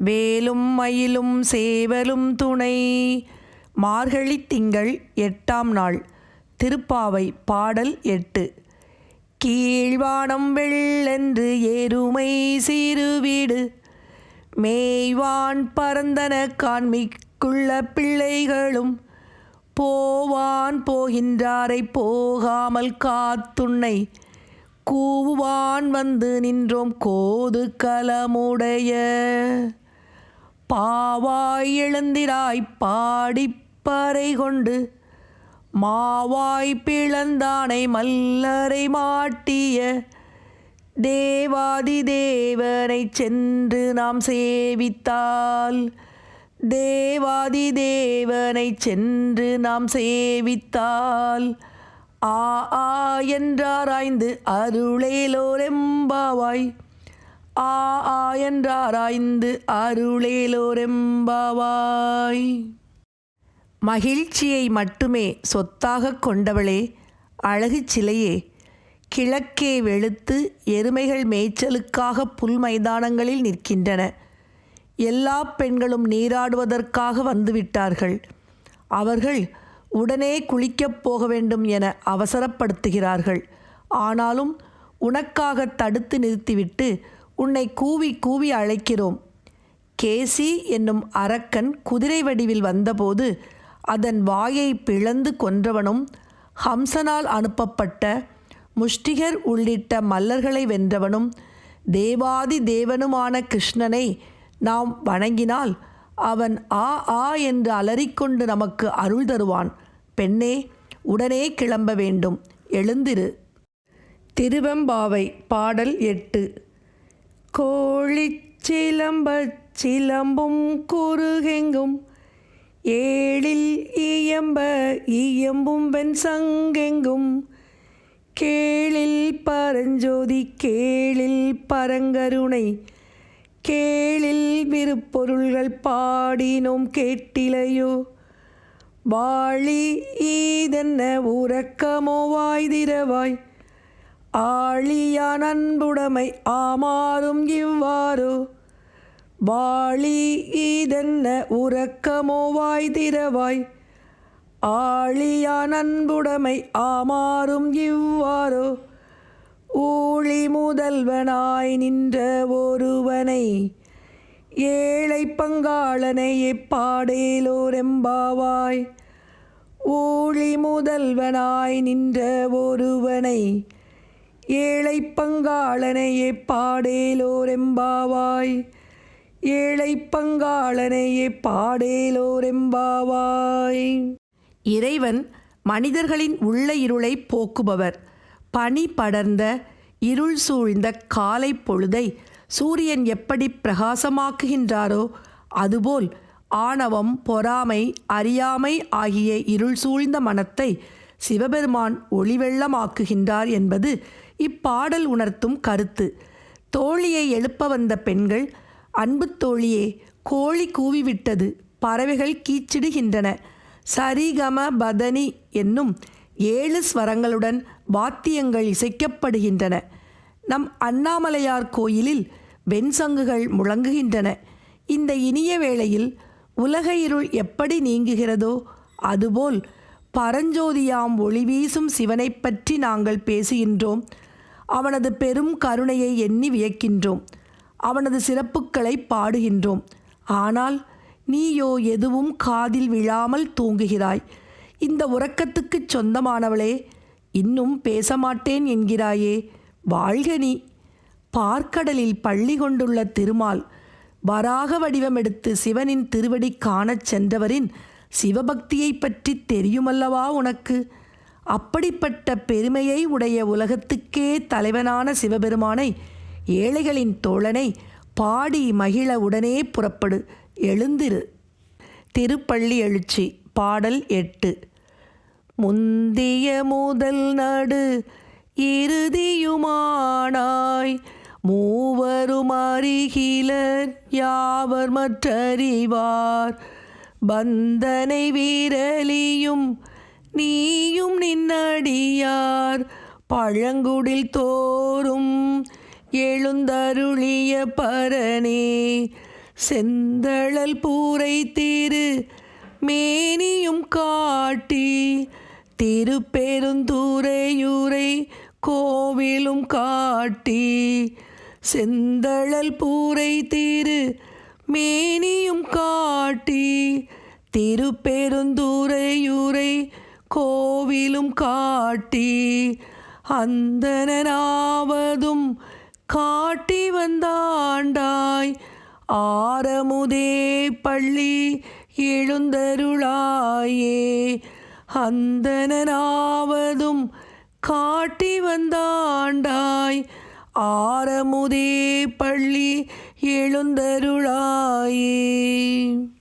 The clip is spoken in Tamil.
வேலும் மயிலும் சேவலும் துணை. மார்கழி திங்கள் எட்டாம் நாள் திருப்பாவை பாடல் எட்டு. கீழ்வானம் வெள்ளென்று ஏறுமை சிறுவீடு மேய்வான் பரந்தன காண்மிக்குள்ள பிள்ளைகளும் போவான் போகின்றாரை போகாமல் காத்துன்னை கூவான் வந்து நின்றோம் கோது கலமுடைய பாவாய் எழுந்திராய் பாடிப்பறை கொண்டு மாவாய் பிளந்தானை மல்லரை மாட்டிய தேவாதி தேவனை சென்று நாம் சேவித்தால். தேவாதி தேவனை சென்று நாம் சேவித்தால். ஆ ஆ என்றாராய்ந்து அருளேலோரெம்பாவாய் ஆ ஆ என்றாராய்ந்து அருளேலோரெம்பாவாய். மகிழ்ச்சியை மட்டுமே சொத்தாக கொண்டவளே அழகு சிலையே கிழக்கே வெளுத்து எருமைகள் மேய்ச்சலுக்காக புல் மைதானங்களில் நிற்கின்றன. எல்லா பெண்களும் நீராடுவதற்காக வந்துவிட்டார்கள். அவர்கள் உடனே குளிக்கப் போக வேண்டும் என அவசரப்படுத்துகிறார்கள். ஆனாலும் உனக்காக தடுத்து நிறுத்திவிட்டு உன்னை கூவி கூவி அழைக்கிறோம். கேசி என்னும் அரக்கன் குதிரை வடிவில் வந்தபோது அதன் வாயை பிளந்து கொன்றவனும் ஹம்சனால் அனுப்பப்பட்ட முஷ்டிகர் உள்ளிட்ட மல்லர்களை வென்றவனும் தேவாதி தேவனுமான கிருஷ்ணனை நாம் வணங்கினால் அவன் ஆ ஆ என்று அலறிக்கொண்டு நமக்கு அருள் தருவான். பெண்ணே உடனே கிளம்ப வேண்டும். எழுந்திரு. திருவெம்பாவை பாடல் எட்டு. கோழிச்சிலம்பச் சிலம்பும் குறுகெங்கும். ஏழில் இயம்ப இயம்பும் வெண் சங்கெங்கும் கேளில் பரஞ்சோதி கேளில் பரங்கருணை. கேளில் விருப்பொருள்கள் பாடினோம் கேட்டிலையோ. வாழி ஈதென்ன உறக்கமோ வாய்திரவாய். ஆழியான் அன்புடைமை ஆமாறும் இவ்வாறு. வாழி ஈதென்ன உறக்கமோ வாய்திரவாய் ஆழியான் அன்புடைமை ஆமாறும் இவ்வாறு. ஊழி முதல்வனாய் நின்ற ஒருவனை ஏழை பங்காளனை எப்பாடேலோரெம்பாவாய். ஊழி முதல்வனாய் நின்ற ஒருவனை ஏழை பங்காளனையே பாடேலோரெம்பாவாய். ஏழை பங்காளனையே பாடேலோரெம்பாவாய். இறைவன் மனிதர்களின் உள்ள இருளை போக்குபவர். பனி படர்ந்த இருள் சூழ்ந்த காலை பொழுதை சூரியன் எப்படி பிரகாசமாக்குகின்றாரோ அதுபோல் ஆணவம் பொறாமை அறியாமை ஆகிய இருள் சூழ்ந்த மனத்தை சிவபெருமான் ஒளிவெள்ளமாக்குகின்றார் என்பது இப்பாடல் உணர்த்தும் கருத்து. தோழியை எழுப்ப வந்த பெண்கள் அன்பு தோழியே கோழி கூவிவிட்டது பறவைகள் கீச்சிடுகின்றன. சரிகம பதனி என்னும் ஏழு ஸ்வரங்களுடன் வாத்தியங்கள் இசைக்கப்படுகின்றன. நம் அண்ணாமலையார் கோயிலில் வெண்சங்குகள் முழங்குகின்றன. இந்த இனிய வேளையில் உலக இருள் எப்படி நீங்குகிறதோ அதுபோல் பரஞ்சோதியாம் ஒளி வீசும் சிவனைப் பற்றி நாங்கள் பேசுகின்றோம். அவனது பெரும் கருணையை எண்ணி வியக்கின்றோம். அவனது சிறப்புகளை பாடுகின்றோம். ஆனால் நீயோ எதுவும் காதில் விழாமல் தூங்குகிறாய். இந்த உறக்கத்துக்குச் சொந்தமானவளே இன்னும் பேச மாட்டேன் என்கிறாயே வாழ்க நீ. பார்க்கடலில் பள்ளி கொண்டுள்ள திருமால் வராக வடிவமெடுத்து சிவனின் திருவடி காணச் சென்றவரின் சிவபக்தியை பற்றி தெரியுமல்லவா உனக்கு? அப்படிப்பட்ட பெருமையை உடைய உலகத்துக்கே தலைவனான சிவபெருமானை ஏழைகளின் தோழனை பாடி மகிழ உடனே புறப்படு எழுந்திரு. திருப்பள்ளி எழுச்சி பாடல் எட்டு. முந்திய முதல் நடு இறுதியுமானாய் மூவரும் அறிகிலர் யாவர் மற்றறிவார். பந்தனை வீரலியும் நீயும் நின்னடியார் பழங்குடில் தோறும் எழுந்தருளிய பரனே. செந்தழல் பூரை திரு மேனியும் காட்டி. திருப்பெருந்துறையூரை கோவிலும் காட்டி. செந்தழல் பூரை திரு மேனியும் காட்டி. திருப்பெருந்துறையூரை கோவிலும் காட்டி அந்தனாவதும் காட்டி வந்தாண்டாய். ஆரமுதே பள்ளி எழுந்தருளாயே. அந்தனாவதும் காட்டி வந்தாண்டாய். ஆரமுதே பள்ளி எழுந்தருளாயே.